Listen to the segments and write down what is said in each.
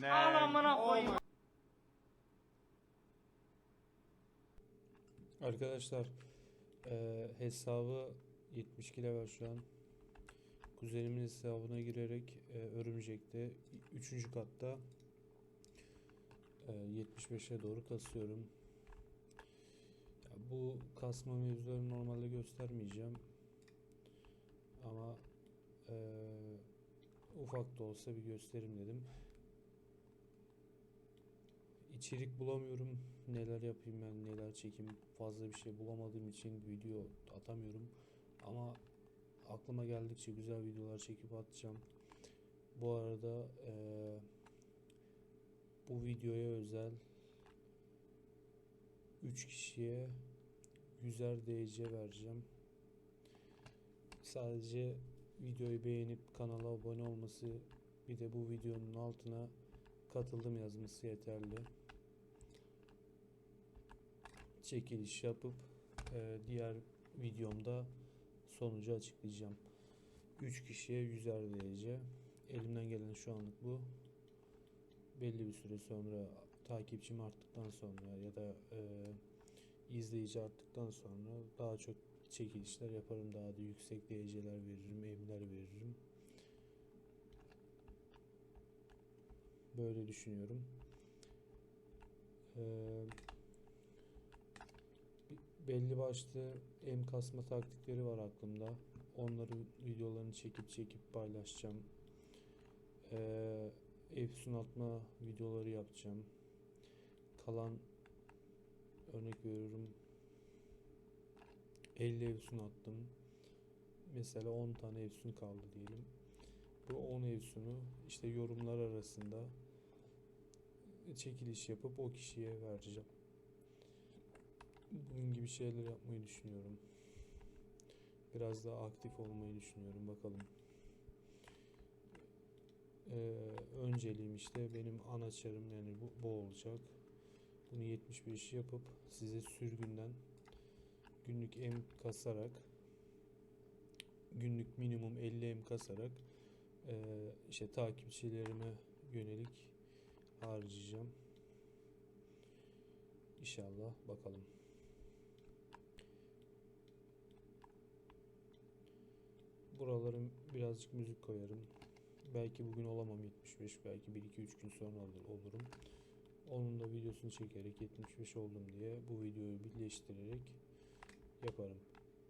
Ne? Al amına koyayım. Arkadaşlar eee, hesabı 72 level şu an. Kuzenimin hesabına girerek eee, örümcekte 3. katta eee, 75'e doğru kasıyorum. Ya bu kasma mevzularını normalde göstermeyeceğim. Ama eee, ufak da olsa bir gösterim dedim. İçerik bulamıyorum. Neler yapayım ben, neler çekeyim. Fazla bir şey bulamadığım için video atamıyorum. Ama aklıma geldikçe güzel videolar çekip atacağım. Bu arada eee, bu videoya özel 3 kişiye 100'er DC vereceğim. Sadece videoyu beğenip kanala abone olması bir de bu videonun altına katıldım yazması yeterli. Çekiliş yapıp e, diğer videomda sonucu açıklayacağım. 3 kişiye 100'er derece. Elimden gelen şu anlık bu. Belli bir süre sonra takipçim arttıktan sonra ya da e, izleyici arttıktan sonra daha çok çekilişler yaparım. Daha da yüksek dereceler veririm, emler veririm. Böyle düşünüyorum. Ee, belli başlı em kasma taktikleri var aklımda. Onların videolarını çekip çekip paylaşacağım. Ee, Efsun atma videoları yapacağım. Kalan örnek veriyorum 50 Efsun attım. Mesela 10 tane Efsun kaldı diyelim. Bu 10 Efsun'u işte yorumlar arasında çekiliş yapıp o kişiye vereceğim. Bunun gibi şeyler yapmayı düşünüyorum. Biraz daha aktif olmayı düşünüyorum. Bakalım. Ee, önceliğim işte benim ana çarım yani bu, bu olacak. Bunu 75 yapıp size sürgünden günlük em kasarak günlük minimum 50 em kasarak eee, işte takipçilerime yönelik harcayacağım. İnşallah bakalım. Buralara birazcık müzik koyarım. Belki bugün olamam 75, belki 1-2-3 gün sonra olur, olurum. Onun da videosunu çekerek 75 oldum diye bu videoyu birleştirerek yaparım.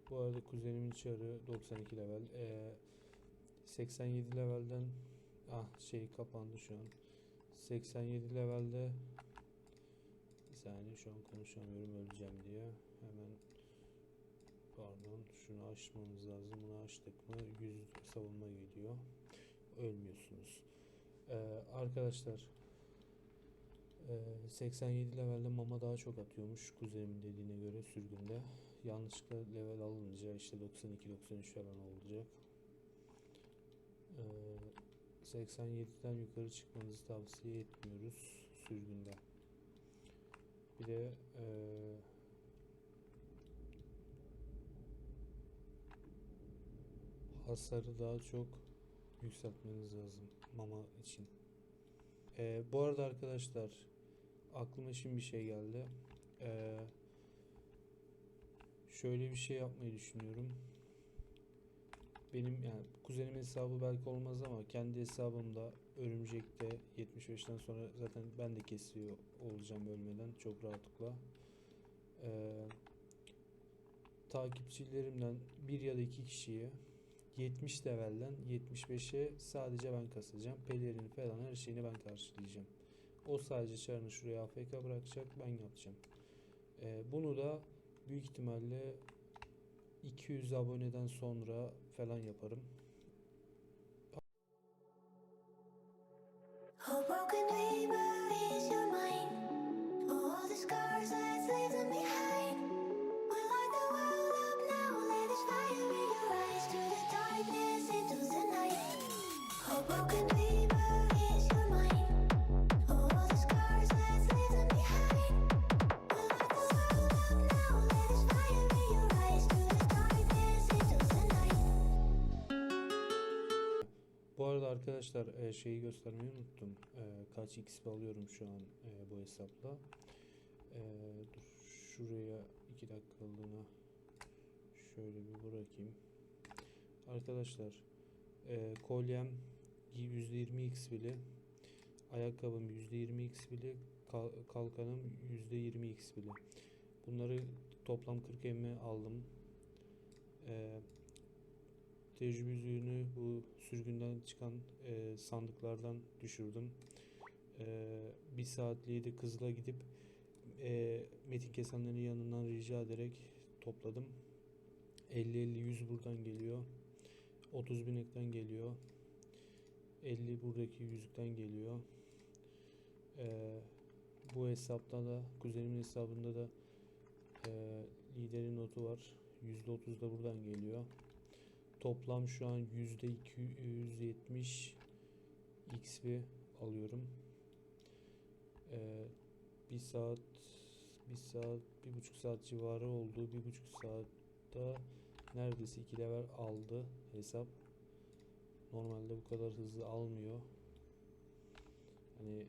Bu arada kuzenimin çarı 92 level. Ee, 87 levelden ah şey kapandı şu an. 87 levelde bir saniye şu an konuşamıyorum öleceğim diye. Hemen pardon şunu açmamız lazım. Bunu açtık mı 100 savunma geliyor. Ölmüyorsunuz. Ee, arkadaşlar 87 levelde mama daha çok atıyormuş kuzenimin dediğine göre sürgünde. Yanlışlıkla level alınca işte 92-93 falan olacak. Ee, 87'den yukarı çıkmanızı tavsiye etmiyoruz sürgünde. Bir de ee, hasarı daha çok yükseltmeniz lazım mama için. Ee, bu arada arkadaşlar aklıma şimdi bir şey geldi. Ee, şöyle bir şey yapmayı düşünüyorum. Benim yani kuzenimin hesabı belki olmaz ama kendi hesabımda örümcekte 75'ten sonra zaten ben de kesiyor olacağım bölmeden çok rahatlıkla. Ee, takipçilerimden bir ya da iki kişiye 70 levelden 75'e sadece ben kasacağım. Pelerini falan her şeyini ben karşılayacağım. O sadece çarını şuraya AFK bırakacak ben yapacağım. Ee, bunu da büyük ihtimalle 200 aboneden sonra falan yaparım. Broken dreamer arkadaşlar e, şeyi göstermeyi unuttum. E, kaç XP alıyorum şu an e, bu hesapla. Dur şuraya 2 dakikalığına şöyle bir bırakayım. Arkadaşlar kolyem %20 XP'li, ayakkabım %20 XP'li, kal- kalkanım %20 XP'li. Bunları toplam 40 emme aldım. E, tecrübe yüzüğünü bu sürgünden çıkan e, sandıklardan düşürdüm. E, bir saatliği de Kızıl'a gidip e, Metin Kesenler'in yanından rica ederek topladım. 50-50-100 buradan geliyor. 30 binekten geliyor. 50 buradaki yüzükten geliyor. E, bu hesapta da kuzenimin hesabında da e, liderin notu var. %30 da buradan geliyor. Toplam şu an %270 XP alıyorum. Ee, bir saat, bir saat, bir buçuk saat civarı oldu. Bir buçuk saatte neredeyse iki level aldı hesap. Normalde bu kadar hızlı almıyor. Hani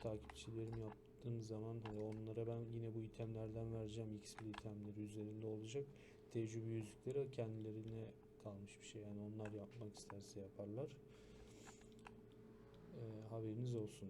takipçilerim yaptığım zaman hani onlara ben yine bu itemlerden vereceğim. XP itemleri üzerinde olacak. Tecrübe yüzükleri kendilerine kalmış bir şey. Yani onlar yapmak isterse yaparlar. Ee, haberiniz olsun.